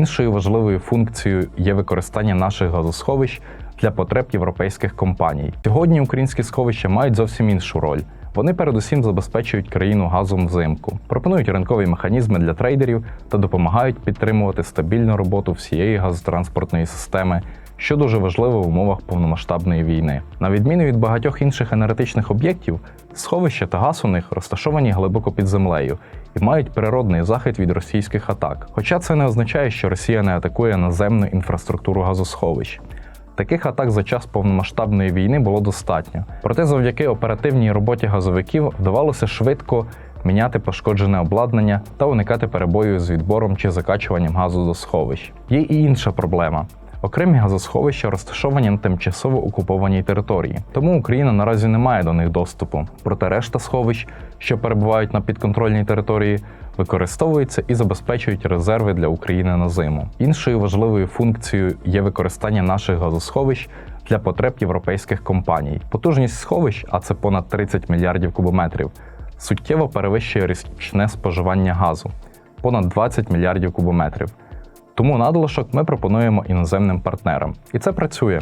Іншою важливою функцією є використання наших газосховищ для потреб європейських компаній. Сьогодні українські сховища мають зовсім іншу роль. Вони передусім забезпечують країну газом взимку, пропонують ринкові механізми для трейдерів та допомагають підтримувати стабільну роботу всієї газотранспортної системи, що дуже важливо в умовах повномасштабної війни. На відміну від багатьох інших енергетичних об'єктів, сховища та газ у них розташовані глибоко під землею і мають природний захист від російських атак. Хоча це не означає, що Росія не атакує наземну інфраструктуру газосховищ. Таких атак за час повномасштабної війни було достатньо. Проте завдяки оперативній роботі газовиків вдавалося швидко міняти пошкоджене обладнання та уникати перебоїв з відбором чи закачуванням газу до сховищ. Є і інша проблема. Окремі газосховища розташовані на тимчасово окупованій території, тому Україна наразі не має до них доступу. Проте решта сховищ, що перебувають на підконтрольній території, використовуються і забезпечують резерви для України на зиму. Іншою важливою функцією є використання наших газосховищ для потреб європейських компаній. Потужність сховищ, а це понад 30 мільярдів кубометрів, суттєво перевищує річне споживання газу понад 20 мільярдів кубометрів. Тому надлишок ми пропонуємо іноземним партнерам, і це працює.